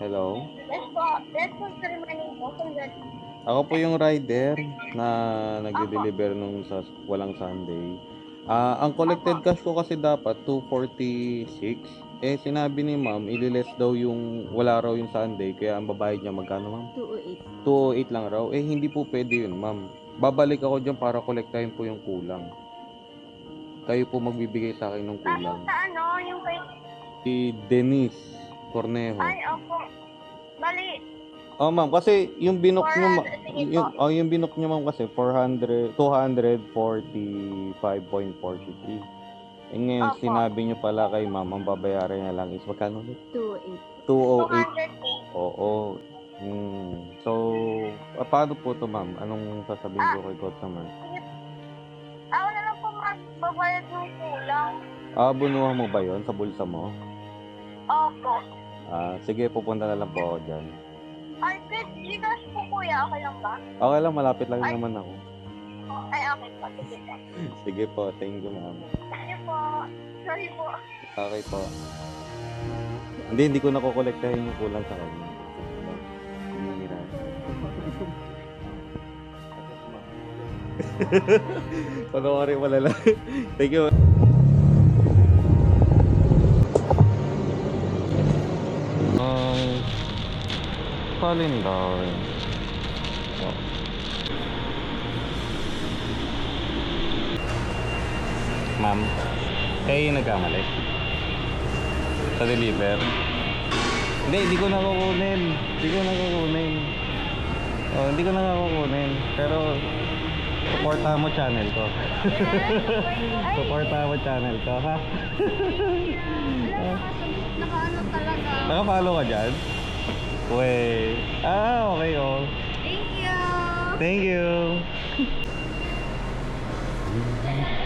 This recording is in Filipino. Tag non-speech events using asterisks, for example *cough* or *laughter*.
Hello? Yes po. Yes po, sir. Morning po. Ako po yung rider na nagde-deliver nung sa walang Sunday. Ah, ang collected cash ko kasi dapat 246. Eh sinabi ni ma'am, ililes daw yung wala raw yung Sunday kaya ang babayad niya magkano ma'am? 208. 208 lang raw. Eh hindi po pwede yun ma'am. Babalik ako diyan para kolektahin po yung kulang. Kayo po magbibigay sa akin ng Ano kulang. sa ano? Yung kay... Si Denise Cornejo. Ay, opo. Bali, Oh ma'am, kasi yung binok niyo ma- 400, sige po. yung, oh, yung binok niyo ma'am kasi 400 245.43. Eh ngayon Opo. sinabi niyo pala kay ma'am ang babayaran niya lang is magkano ulit? 208. 208. 200k. Oo. Hmm. So, ah, paano po to ma'am? Anong sasabihin ko kay customer? Ako na magbabayad ng kulang. Ah, bunuhan mo ba yon sa bulsa mo? Opo. Ah, sige, pupunta na lang po ako dyan. Ay, good. Gcash po kuya. Okay lang ba? Okay lang, malapit lang Ay. naman ako. Ay, okay po. Sige po. *laughs* Sige po, thank you ma'am. Sige po. Sorry po. Okay po. Hindi, hindi ko nakukolektahin yung kulang sa kanya. *laughs* Panoorin mo lang. Thank you. Um, falling down. Ma'am, kayo yung nagkamali? Sa deliver? Hindi, hindi ko na kukunin. Hindi ko na kukunin. Oh, hindi ko na kukunin. Pero, supportahan mo channel ko. supportahan mo channel ko, ha? Nakaano talaga. Nakapalo ka dyan? Wait. Ah, okay, oh. Thank you. Thank you. *laughs*